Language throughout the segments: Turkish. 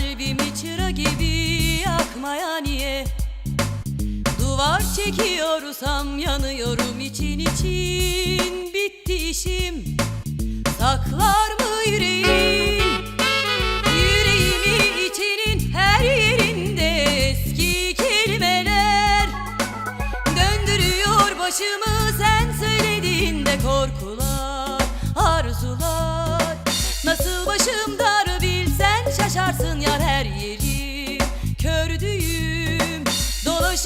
Kalbimi çıra gibi yakmaya niye? Duvar çekiyorsam yanıyorum için için. Bitti işim. Saklar mı yüreğin Yüreğimi içinin her yerinde Eski kelimeler. Döndürüyor başımı sen söylediğinde korkular,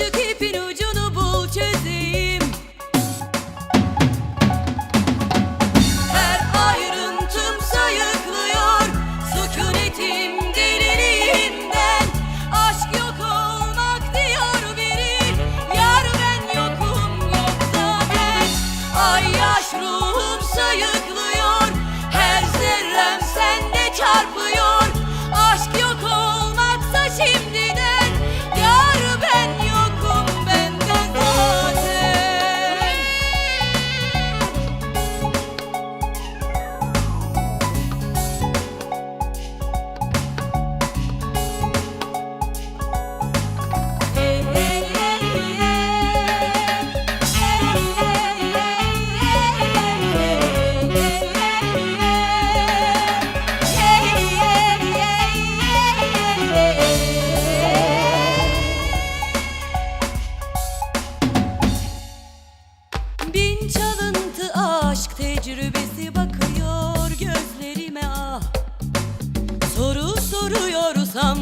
ipin ucunu bul Her ayrıntım sayıklıyor. Sükunetim deliliğimden Aşk yok olmak diyor biri. Yar ben yokum yoksa ben. Ay yaş ruhum sayıklıyor. Her zerrem sende çarpıyor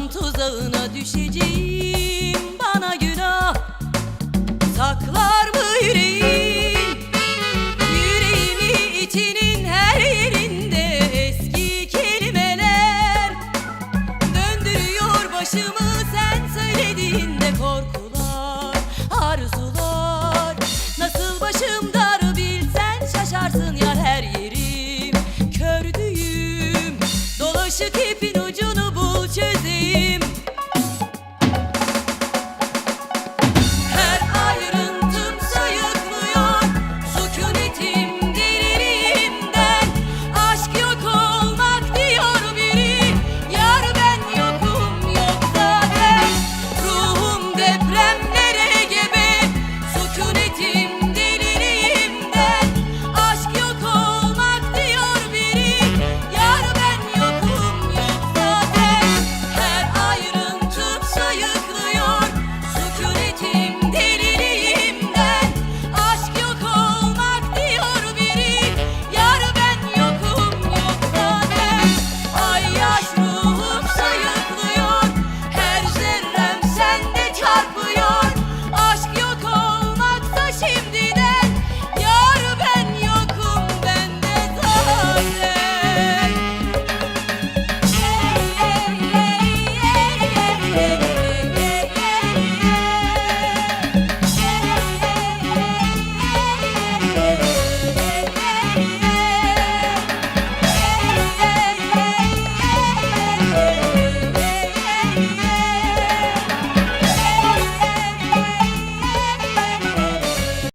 tuzağına düşeceğim